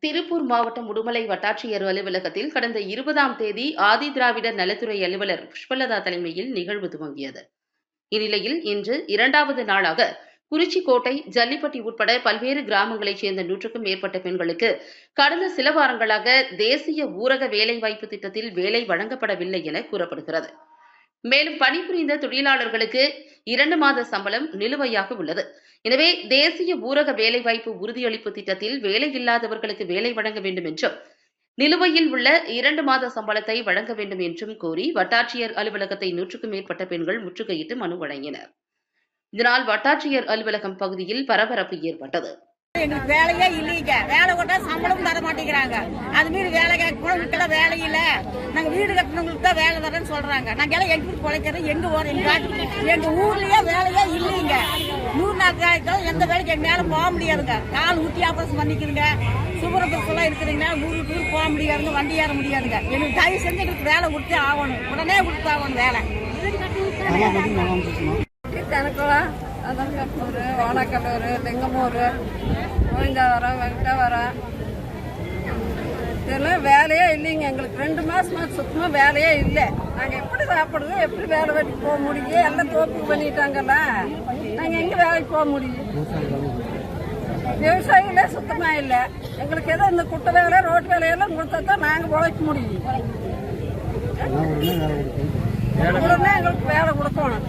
திருப்பூர் மாவட்டம் உடுமலை வட்டாட்சியர் அலுவலகத்தில் கடந்த இருபதாம் தேதி ஆதி திராவிடர் நலத்துறை அலுவலர் புஷ்பலதா தலைமையில் நிகழ்வு துவங்கியது. இந்நிலையில் இன்று இரண்டாவது நாளாக குறிச்சி கோட்டை ஜல்லிப்பட்டி உட்பட பல்வேறு கிராமங்களைச் சேர்ந்த நூற்றுக்கும் மேற்பட்ட பெண்களுக்கு கடந்த சில வாரங்களாக தேசிய ஊரக வேலைவாய்ப்பு திட்டத்தில் வேலை வழங்கப்படவில்லை என கூறப்படுகிறது. மேலும் பணிபுரிந்த தொழிலாளர்களுக்கு இரண்டு மாத சம்பளம் நிலுவையாக உள்ளது. எனவே தேசிய ஊரக வேலைவாய்ப்பு உறுதியளிப்பு திட்டத்தில் வேலை இல்லாதவர்களுக்கு வேலை வழங்க வேண்டும் என்றும் நிலுவையில் உள்ள இரண்டு மாத சம்பளத்தை வழங்க வேண்டும் என்றும் கோரி வட்டாட்சியர் அலுவலகத்தை நூற்றுக்கும் மேற்பட்ட பெண்கள் முற்றுகையிட்டு மனு வழங்கினர். இதனால் வட்டாட்சியர் அலுவலகம் பகுதியில் பரபரப்பு ஏற்பட்டது. எங்களுக்கு வேலையே இல்லைங்க. வேலை கொண்டா சம்பளம் தர மாட்டேங்கிறாங்க. அது மீறி வேலை கேட்கணும் வேலை இல்ல. நாங்க வீடு கட்டணவங்களுக்கு தான் வேலை தரேன்னு சொல்றாங்க. நாங்க எல்லாம் எங்க வீட்டு குழைக்கிறது எங்க ஓரம் எங்க காட்டு எங்க ஊர்லயே வேலையே இல்லைங்க. நூறு நாள் காலத்துல எந்த வேலைக்கு எங்க மேல போக முடியாதுங்க. கால் ஊட்டி ஆபரேஷன் பண்ணிக்கிறீங்க சுகரபுரஸ் எல்லாம் இருக்கிறீங்க ஊருக்கு ஊருக்கு போக முடியாதுங்க. வண்டி ஏற முடியாதுங்க. எங்களுக்கு தயவு செஞ்சு எங்களுக்கு வேலை கொடுத்தே ஆகணும். உடனே கொடுத்து ஆகணும் வேலை கணக்குளம் அதங்கூர் ஓனக்கல்லூர் லிங்கமூர் கோவிந்தாவரம் வெங்கடாவரம். இதெல்லாம் வேலையே இல்லைங்க. எங்களுக்கு ரெண்டு மாசமா சுத்தமா வேலையே இல்லை. நாங்க எப்படி சாப்பிடுறது எப்படி வேலை வெட்டி போக முடியும் எல்லாம் தோப்பு பண்ணிட்டாங்கல்ல. நாங்க எங்க வேலைக்கு போக முடியும் விவசாயிகளே சுத்தமா இல்லை. எங்களுக்கு ஏதோ இந்த குட்டை வேலை ரோட்டு வேலையெல்லாம் கொடுத்தா தான் நாங்க உழைக்க முடியும். உடனே எங்களுக்கு வேலை கொடுக்கணும்.